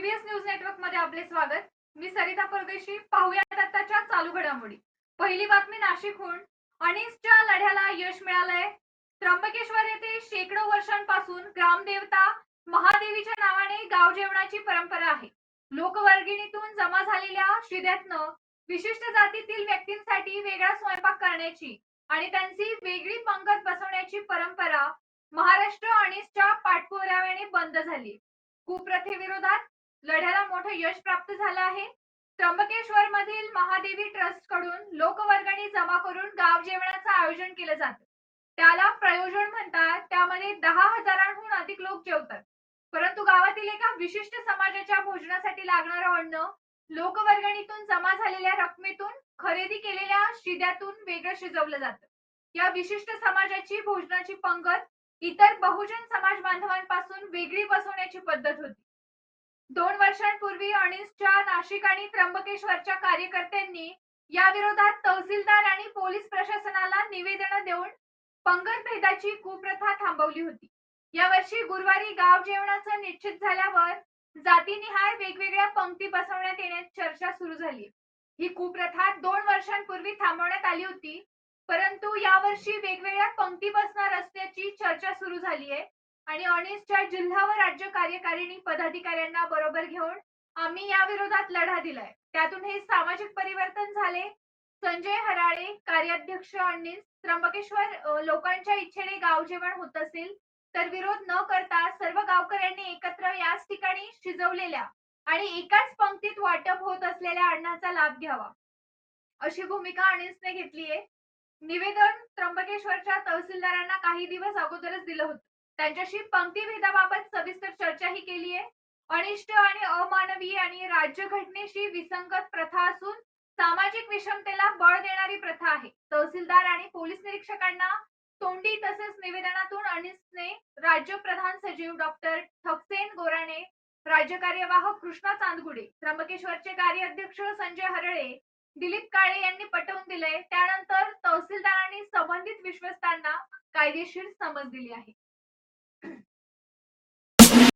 PBS news नेटवर्कमध्ये आपले स्वागत. मी सरिता परदेशी. पाहुयात आताच्या चालू घडामोडी. पहिली बातमी नाशिकहून. अनिसच्या लढ्याला यश मिळालंय. त्र्यंबकेश्वर येथे शेकडो वर्षांपासून ग्रामदेवता महादेवीच्या नावाने गाव जेवणाची परंपरा आहे. लोकवर्गिणीतून जमा झालेल्या शिद्यातनं विशिष्ट जातीतील व्यक्तींसाठी वेगळा स्वयंपाक करण्याची आणि त्यांची वेगळी पंगत बसवण्याची परंपरा महाराष्ट्र अनिसच्या पाठपुराव्याने बंद झाली. कुप्रथेविरोधात लढ्याला मोठं यश प्राप्त झालं आहे. त्र्यंबकेश्वर मधील महादेवी ट्रस्टकडून लोकवर्गणी जमा करून गाव जेवणाचं आयोजन केलं जातं. त्याला प्रयोजन म्हणतात त्यामध्ये दहा हजारांहून अधिक लोक जेवतात. परंतु गावातील एका विशिष्ट समाजाच्या भोजनासाठी लागणारं अन्न लोकवर्गणीतून जमा झालेल्या रकमेतून खरेदी केलेल्या शिद्यातून वेगळं शिजवलं जातं. या विशिष्ट समाजाची भोजनाची पंगत इतर बहुजन समाज बांधवांपासून वेगळी बसवण्याची पद्धत होती. दोन वर्षांपूर्वी अनिसच्या नाशिक आणि त्र्यंबकेश्वरच्या कार्यकर्त्यांनी या विरोधात तहसीलदार आणि पोलीस प्रशासनाला निवेदन देऊन पंगत भेदाची कुप्रथा थांबवली होती. यावर्षी गुरुवारी गाव जेवणाचं निश्चित झाल्यावर जातीनिहाय वेगवेगळ्या पंक्ती बसवण्यात येण्याची चर्चा सुरू झाली. ही कुप्रथा दोन वर्षांपूर्वी थांबवण्यात आली होती परंतु यावर्षी वेगवेगळ्या पंक्ती बसणार असल्याची चर्चा सुरू झाली आहे आणि अनिसच्या जिल्हा व राज्य कार्यकारिणी पदाधिकाऱ्यांना बरोबर घेऊन आम्ही या विरोधात लढा दिलाय. त्यातून हे सामाजिक परिवर्तन झाले. संजय हराळे कार्याध्यक्ष अनिस त्र्यंबकेश्वर लोकांच्या इच्छेने गाव जेवण होत असेल तर विरोध न करता सर्व गावकऱ्यांनी एकत्र याच ठिकाणी शिजवलेल्या आणि एकाच पंक्तीत वाटप होत असलेल्या अन्नाचा लाभ घ्यावा. अशी भूमिका अनिसने घेतली आहे निवेदन त्र्यंबकेश्वरच्या तहसीलदारांना काही दिवस अगोदरच दिलं होतं. त्यांच्याशी पंक्तीभेदाबाबत सविस्तर चर्चाही केली आहे. अनिष्ट आणि अमानवीय आणि राज्यघटनेशी विसंगत प्रथा असून सामाजिक विषमतेला बळ देणारी प्रथा आहे. तहसीलदार आणि पोलीस निरीक्षकांना तोंडी तसेच निवेदनातून अनिसने राज्य प्रधान सचिव डॉक्टर ठकसेन गोराणे राज्य कार्यवाहक कृष्णा चांदगुडे त्र्यंबकेश्वरचे कार्याध्यक्ष संजय हरळे दिलीप काळे यांनी पटवून दिले त्यानंतर तहसीलदारांनी संबंधित विश्वस्तांना कायदेशीर समज दिली आहे.